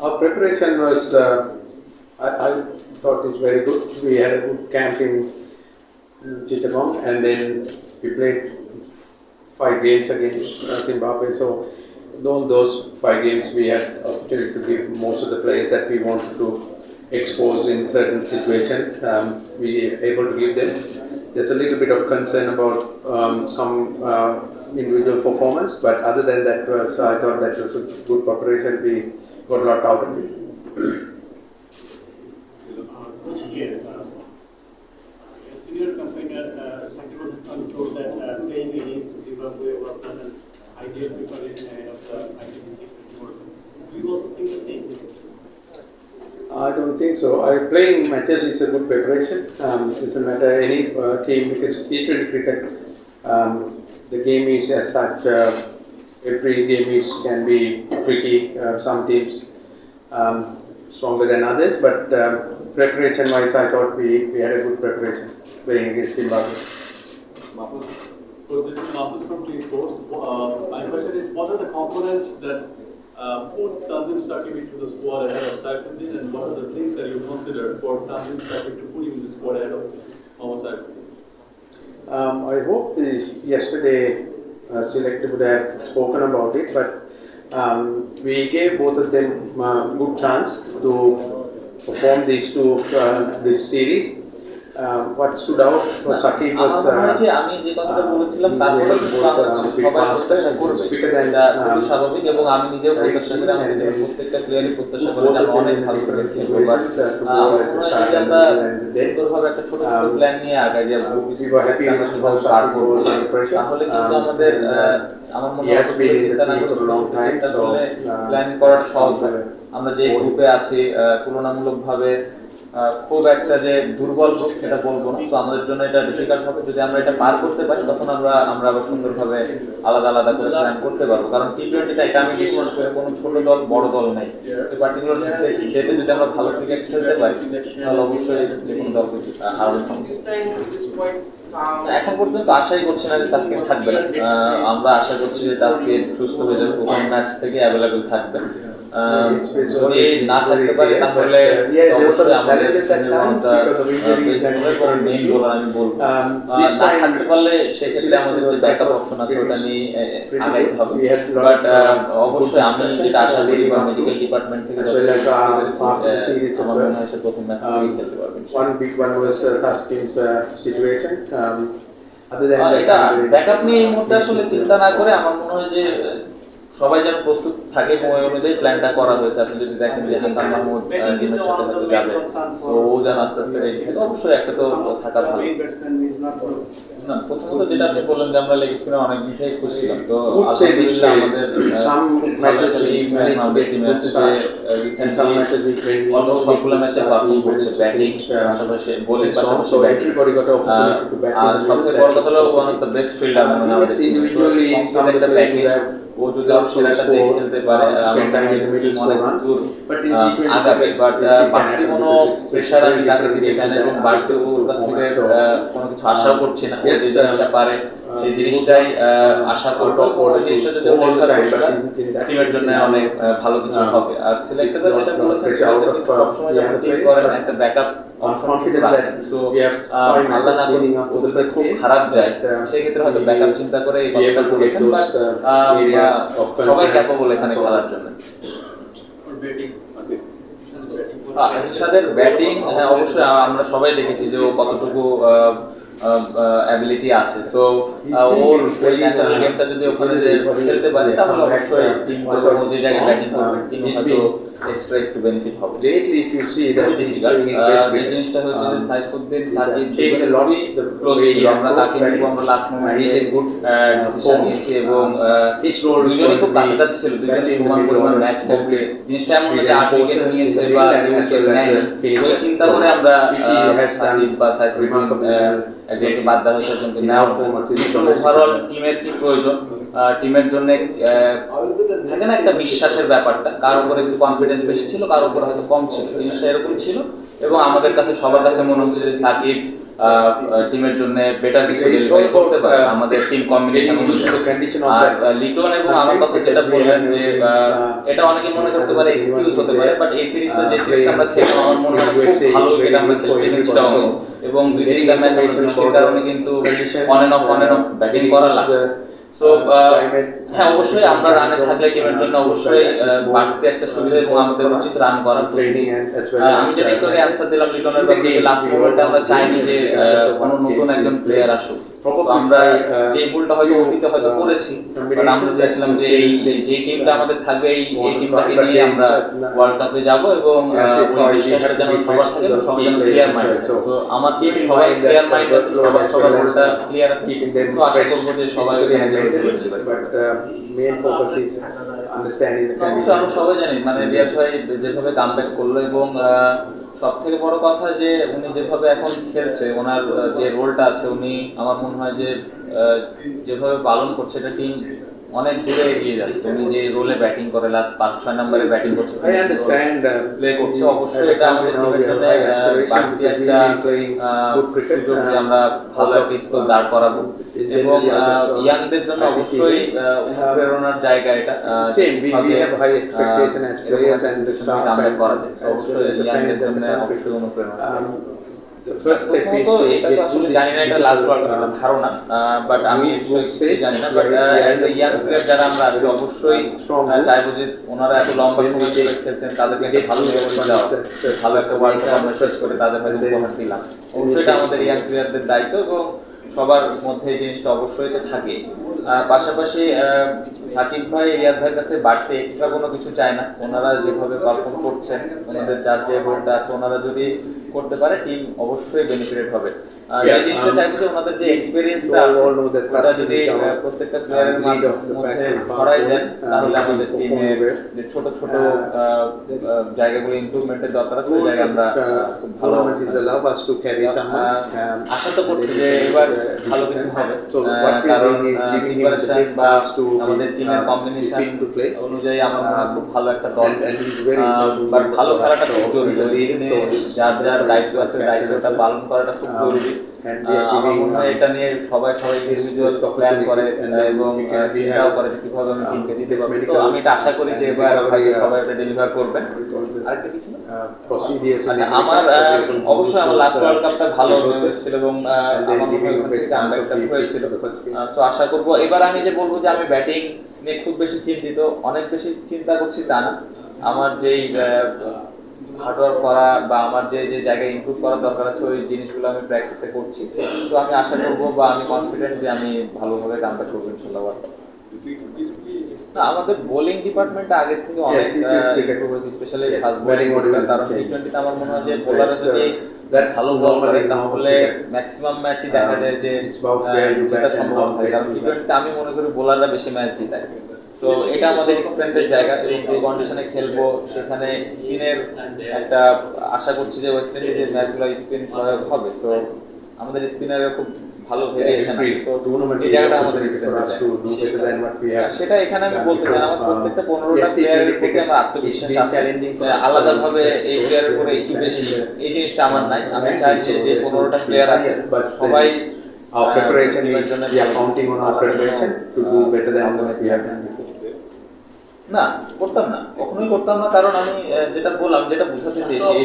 Our preparation was, uh, I, I thought it's very good. We had a good camp in Chittagong and then we played five games against uh, Zimbabwe. So all those five games we had opportunity to give most of the players that we wanted to expose in certain situations. Um, we able to give them. There's a little bit of concern about um, some uh, individual performance, but other than that, was, I thought that was a good preparation. We good luck talking to you. I don't think so. I playing matches is a good preparation. Um, it doesn't matter any uh, team because T20 cricket, um, the game is as such. Uh, every game is can be tricky. Uh, some teams um, stronger than others, but um, preparation-wise, I thought we, we had a good preparation playing against Zimbabwe. So this is Mahfouz from T Sports. Uh, my question is, what are the components that uh, put Tanzim Saqib into the squad ahead of Saifuddin, and what are the things that you consider for Tanzim Saqib to put him in the squad ahead of Saifuddin? Um, I hope the yesterday uh, selector would have spoken about it, but um, we gave both of them uh, good chance to perform these two uh, this series. What stood out for Saqib was যে আমি যে কথাটা বলেছিলাম তারপরে কিন্তু বাংলাদেশের সবাই প্রত্যাশা করবে। এটা খুবই স্বাভাবিক এবং আমি নিজেও প্রত্যাশা করি আমাদের প্রত্যেকটা প্লেয়ারই প্রত্যাশা করে যে আমরা অনেক ভালো করে বাট আমার যে আমরা সুন্দরভাবে একটা ছোট ছোট প্ল্যান নিয়ে আগাই যে we were happy আমরা with কীভাবে how করব। was under pressure. তাহলে কিন্তু Um, আমাদের uh, আমার মনে হয় চিন্তা না করে uh, প্ল্যান করা সহজ হবে আমরা যে গ্রুপে আছি তুলনামূলকভাবে খুব একটা যে দুর্বল গ্রুপ সেটা বলব না। তো আমাদের জন্য এটা ডিফিকাল্ট হবে। যদি আমরা এটা পার করতে পারি, তখন আমরা আমরা আবার সুন্দরভাবে আলাদা আলাদা করে প্ল্যান করতে পারব। কারণ টি টোয়েন্টিতে এটা আমি বিশ্বাস করি, কোনো ছোট দল, বড় দল নেই। পার্টিকুলার ডেটে যদি আমরা ভালো ক্রিকেট খেলতে পারি, তাহলে অবশ্যই যে কোনো দলকে হারানো. এখন পর্যন্ত আশাই করছি না যে তাসকিন থাকবে না। আমরা আশা করছি যে তাসকিন সুস্থ হয়ে যাবে। প্রথম ম্যাচ থেকে অ্যাভেলেবেল থাকবে। যদি না থাকতে পারে তাহলে অবশ্যই আমাদের মেইন বোলার আমি বলব। Um, আহ, this না থাকতে পারলে সেক্ষেত্রে আমাদের যে ব্যাকআপ অপশন আছে ওটা নিয়ে আগাইতে হবে। We had lot বাট অবশ্যই আমি যেটা আশা করি বা মেডিকেল ডিপার্টমেন্ট থেকে uh, as আমার মনে হয় সে প্রথম ম্যাচ Um, খেলতে পারবেন One big one was uh, Taskin's uh, situation. Um, other than এটা ব্যাকআপ নিয়ে এই মুহূর্তে আসলে চিন্তা না করে আমার মনে হয় যে সবাই যেন প্রস্তুত থাকে এবং ওই অনুযায়ী প্ল্যানটা করা হয়েছে। আপনি যদি দেখেন যে হাসান মাহমুদ টিমের সাথে হয়তো যাবে। তো ও যেন আস্তে আস্তে রেডি থাকে। অবশ্যই একটা তো থাকা ভালো. না প্রথমত যেটা আপনি বললেন যে আমরা লেগ স্পিনে অনেক দিকটাই খুঁজছিলাম। তো Good say this আলহামদুলিল্লাহ আমাদের টিমে আছে যে অলমোস্ট সবগুলো ম্যাচে পারফর্ম করছে ব্যাটিং পাশাপাশি বোলিং পাশাপাশি ব্যাটিং আর সবচেয়ে বড় কথা হলো one of the best fielder মনে আমাদের ও যদি ওর সেরাটা দিয়ে score, খেলতে পারে uh, আর আমার spend time in the middle, team অনেক score runs. দূর But in আহ, T20 আগাবে বাট it can বাড়তি happen কোনো because it's প্রেশার আমি very তাকে different দিতে চাই না games এবং than বাড়তি other ওর কাছ থেকে performance. So, আহ, কোনো কিছু আশাও করছি না যে uh, জিনিসটা পারে সেই জিনিসটাই আশা করব ওই জিনিসটা যদি টিমের জন্য অনেক ভালো কিছু uh, হবে আর সিলেক্টররা যেটা uh, সবসময় যখন টিম করেন একটা ব্যাকআপ খুব খারাপ যায় uh, সেই ক্ষেত্রে হয়তো ব্যাকআপ চিন্তা করে uh, সবাই. এখানে খেলার জন্য। ব্যাটিং হ্যাঁ অবশ্যই আমরা সবাই দেখেছি যে ও কতটুকু অ্যাবিলিটি আছে। সো ওর ওই গেমটা যদি ওখানে খেলতে পারে তাহলে অবশ্যই টিম ও যে জায়গায় ব্যাটিং করবে। টিম হয়তো এক্সট্রা একটু বেনিফিট হবে Lately, if you see that he's difficult. doing his best যে. জিনিসটা হচ্ছে যে Um, Saifuddin uh, close way he ছিল। আমরা তাকে. নিবো আমরা লাস্ট মোমেন্টে in good ডিসিশন নিয়েছি এবং His role দুজনেই খুব কাছাকাছি ছিল দুজনে সমান পরিমাণ. ম্যাচ খেলছে জিনিসটা এমন He যে আট উইকেট নিয়েছে বা দুই নেয়. ওই চিন্তা করে আমরা he সাকিব বা সাইফুদ্দিন একজনকে বাদ দেওয়া হয়েছে একজনকে নেওয়া ওভারঅল. টিমের কি প্রয়োজন টিমের জন্য থাকে না একটা বিশ্বাসের ব্যাপারটা? কার উপরে একটু কনফিডেন্স বেশি ছিল কার উপরে হয়তো কম ছিল? জিনিসটা এরকম ছিল এবং আমাদের কাছে সবার কাছে মনে হচ্ছে যে সাকিব টিমের জন্য বেটার কিছু ডেলিভারি করতে পারে। uh, আমাদের টিম কম্বিনেশন আর লিটন এবং আমার কথা যেটা বললেন যে এটা অনেকে মনে করতে পারে এক্সকিউজ হতে পারে বাট এই সিরিজটা যে সিরিজটা আমরা খেললাম আমার মনে হয় খুব ভালো আমরা খেলছি এবং দুই তিনটা ম্যাচ বৃষ্টির কারণে কিন্তু on off on off batting করা লাগছে। সো হ্যাঁ অবশ্যই আমরা রানে থাকলে টিমের জন্য অবশ্যই বাড়তি একটা সুবিধা এবং আমাদের উচিত রান করা। As, আমি যেটা একটু uh, অ্যান্সার দিলাম লিটনের ব্যাপারে লাস্ট মোমেন্টে আমরা চাইনি যে কোনো নতুন একজন প্লেয়ার আসুক। আমরা যে ভুলটা হয়তো অতীতে হয়তো করেছি বাট আমরা চাইছিলাম যে এই যে টিমটা আমাদের থাকবে এই এই টিমটাকে নিয়ে আমরা ওয়ার্ল্ড কাপে যাব এবং ওই বিশ্বাসটা যেন সবার থাকে সবাই যেন ক্লিয়ার মাইন্ড তো আমার টিম সবাই ক্লিয়ার মাইন্ড সবার সবার ক্লিয়ার আছে। তো আশা করব যে সবাই physically focus is understanding the condition আমরা সবাই জানি। মানে রিয়াজ ভাই যেভাবে কামব্যাক করল এবং সব থেকে বড় কথা যে উনি যেভাবে এখন খেলছে ওনার যে রোলটা আছে উনি আমার মনে হয় যে যেভাবে পালন করছে এটা টিম অনেক দূরে এগিয়ে যাচ্ছে। তুমি যে রোলে ব্যাটিং করে লাস্ট পাঁচ ছয় নম্বরে ব্যাটিং করছ আই আন্ডারস্ট্যান্ড প্লে করছ। অবশ্যই এটা আমাদের জন্য একটা যে আমরা ভালো পিস্তল দাঁড় করাবো। এবং ইয়াংদের জন্য অবশ্যই অনুপ্রেরণার জায়গা এটা same we have high expectation as players অবশ্যই ইয়াংদের জন্য অবশ্যই অনুপ্রেরণা। The first step is প্রথমত to এটা তো get আসলে to জানি না এটা লাস্ট ওয়ার্ল্ড ধারণা বাট আমি group কিছুই stage, জানি না but are- we are in the- young player যারা আমরা আছি অবশ্যই Strong আহ, group. চাইব যে ওনারা এত লম্বা সময় ধরে খেলছেন তাদেরকে একটা ভালো get to মেমোরি the দেওয়া that's- that's- ভালো একটা ওয়ার্ল্ড কাপ আমরা শেষ করে তাদের হয়তো উপহার দিলাম। অবশ্যই এটা আমাদের ইয়াং প্লেয়ারদের দায়িত্ব এবং সবার মধ্যে এই জিনিসটা অবশ্যই তো থাকে। আর পাশাপাশি সাকিব ভাই রিয়াদ ভাইয়ের কাছে বাড়তে এক্সট্রা কোনো কিছু চায় না। ওনারা যেভাবে পারফর্ম করছেন ওনাদের যার যে রোলটা আছে ওনারা যদি করতে পারে টিম অবশ্যই বেনিফিটেড হবে। Um, ওনাদের যে এক্সপিরিয়েন্সটা আছে ওটা যদি প্রত্যেকটা প্লেয়ারের uh, মধ্যে. ছড়াই দেন Uh, তাহলে আমাদের টিমের. যে ছোট ছোট Uh, জায়গাগুলো ইমপ্রুভমেন্টের দরকার আছে ওই জায়গায় আমরা খুব ভালো um, আশা তো করছি যে এবার uh, কিছু হবে কারণ আমাদের টিমের uh, কম্বিনেশন. অনুযায়ী আমার মনে হয় খুব একটা দল but ভালো. খেলাটা খুব জরুরি যার যার দায়িত্ব আছে দায়িত্বটা. পালন করাটা খুব Um, জরুরি আমার মনে হয় um, এটা নিয়ে সবাই সবাই ইন্ডিভিজুয়াল প্ল্যান করে এবং চিন্তাও করে যে কীভাবে আমি টিমকে দিতে পারব তো আমি এটা আশা করি যে এবার সবাই এটা ডেলিভার করবেন আরেকটা কিছু না? Uh, আচ্ছা আমার অবশ্যই আমার লাস্ট ওয়ার্ল্ড কাপটা ভালো. ছিল এবং আমার মনে হয়েছিল. সো আশা করব এবার আমি যে বলব যে আমি ব্যাটিং নিয়ে খুব বেশি চিন্তিত অনেক বেশি চিন্তা করছি তা না আমার যেই হার্ডওয়ার্ক করা বা আমার যে যে জায়গায় ইমপ্রুভ করার দরকার আছে ওই জিনিসগুলো আমি প্র্যাকটিসে করছি। তো আমি আশা করব বা আমি কনফিডেন্ট যে আমি ভালোভাবে কামটা করব ইনশাল্লাহ। না আমাদের বোলিং ডিপার্টমেন্ট আগের থেকে অনেক স্পেশালি ফাস্ট বোলিং কারণ টি টোয়েন্টিতে আমার মনে হয় যে uh, যদি ভালো বল করে তাহলে ম্যাক্সিমাম ম্যাচই দেখা Um, যায় যে how থাকে কারণ টি টোয়েন্টিতে আমি মনে করি বোলাররা বেশি ম্যাচ জিতায়। সো এটা আমাদের স্ট্রেন্থের জায়গা এবং যে কন্ডিশনে খেলব সেখানে স্পিনের একটা আশা করছি যে ওয়েস্ট ইন্ডিজের ম্যাচগুলো স্পিন সহায়ক হবে। সো আমাদের স্পিনার খুব ভালো ভেরিয়েশন সো টুর্নামেন্ট এই জায়গাটা আমাদের সেটা এখানে আমি বলতে চাই আমার প্রত্যেকটা পনেরোটা প্লেয়ারের প্রতি আমার আত্মবিশ্বাস আছে। মানে আলাদাভাবে এই প্লেয়ারের উপরে একটু বেশি এই জিনিসটা আমার নাই। আমি চাই যে যে পনেরোটা প্লেয়ার আছে সবাই Our preparation is accounting on our preparation to do better than what we have done before. না করতাম না। কখনোই করতাম না কারণ আমি যেটা বললাম যেটা বুঝাতে চেয়েছি